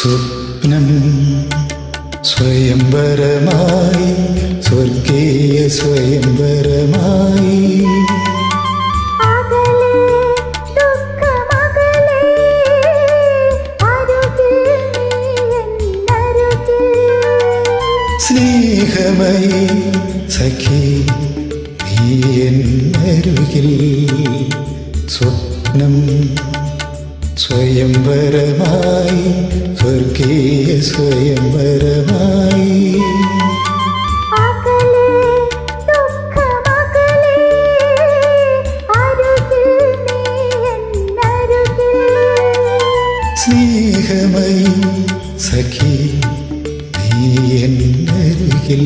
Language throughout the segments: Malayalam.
സ്വപ്നം സ്വയംവരമായി സ്വർഗീയ സ്വയംവരമായി. സ്നേഹമയി സഖി നീ എന്നരുകിൽ സ്വപ്നം സ്വയംവരമായി സ്വർഗീയ സ്വയംവരമായി അകലെ ദുഃഖമകലെ അരുകിൽ നീ എന്നരുകിൽ സ്നേഹമയി സഖി നീ എന്നരുകിൽ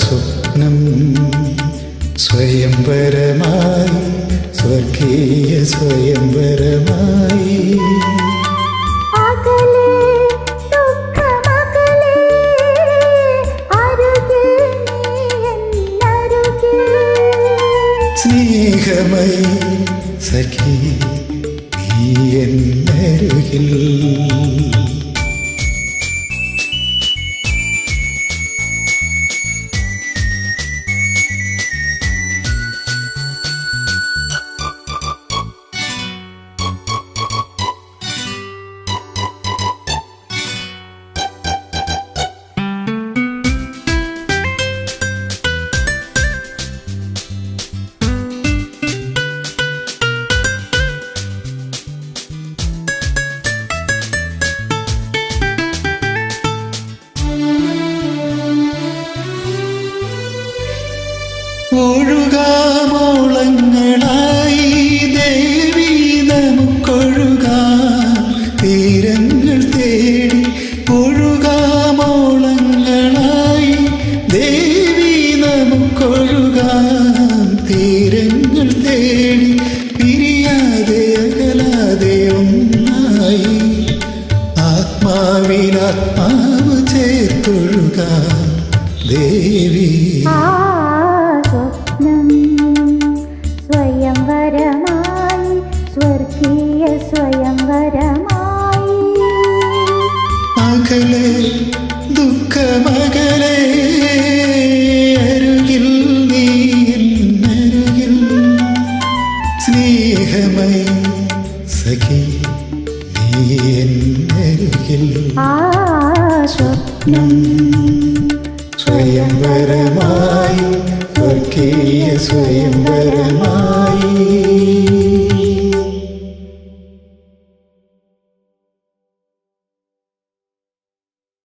സ്വപ്നം സ്വയംവരമായി സ്വർഗീയ സ്വയംവരമായി അകലെ ദുഃഖമകലെ അരുകിൽ നീ എന്നരുകിൽ സ്നേഹമയി സഖി നീ എന്നരുകിൽ ഒഴുകാമോളങ്ങളായി ദേവി നമുക്കൊഴുകാം. തീരങ്ങൾ തേടി ഒഴുകാമോളങ്ങളായി ദേവി നമുക്കൊഴുകാം. തീരങ്ങൾ തേടി പിരിയാതെ അകലാതെ ഒന്നായി. ആത്മാവിലാത്മാവ് ചേർത്തൊഴുകാം. ദേവി. ആ സ്വപ്നം സ്വയംവരമായി സ്വർഗീയ സ്വയംവരമായി